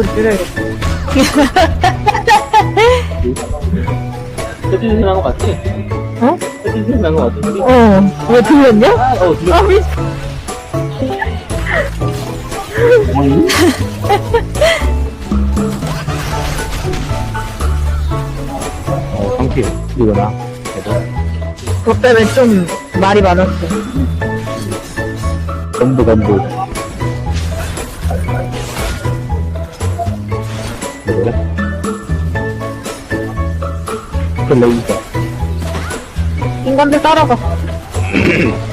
소리 줄여야겠다. 햇빛이 난거 같지? 어? 햇빛이 난거 같지? 우리? 어. 왜 들렸냐? 어, 들려. 아, 미 어, 성필. 이거나. 대단. 너 때문에 좀 말이 많았어. 건부, 건부. 그래? 플레이저. 인간들 따라가.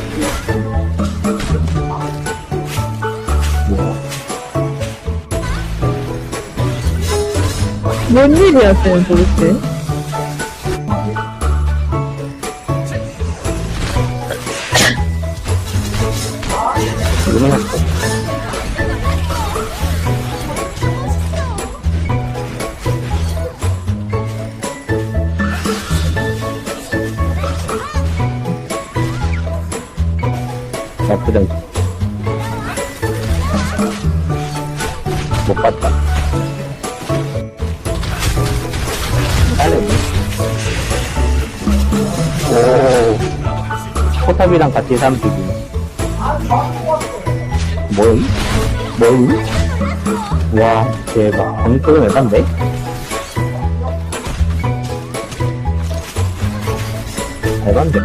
뭔 일이야, 쟤는 도대체? 이거는 않지. 못 봤다. 빨리. 오. 포탑이랑 같이 삼키기. 뭐임? 뭐임? 와, 대박. 방금 에반데? 에반데?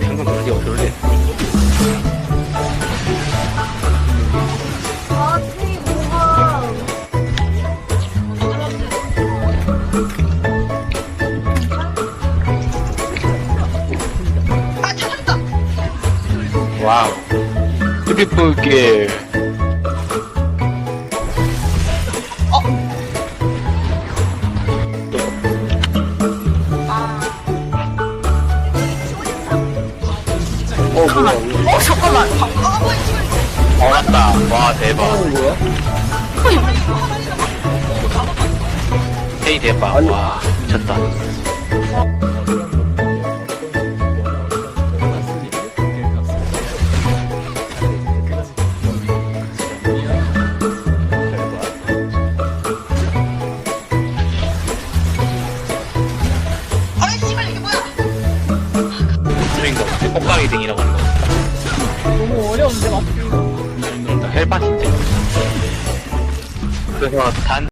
방금 어디 어디래? 와우. 트리플길. 어, 뭐야, 어, 잠깐만. 어, 맞다. 와, 대박. 뭐야? 헤이, 대박. 와, 미쳤다. 꽃가게 등이라고 하는 거. 너무 어려운데, 맞지? 헬파 진짜. 그래서 단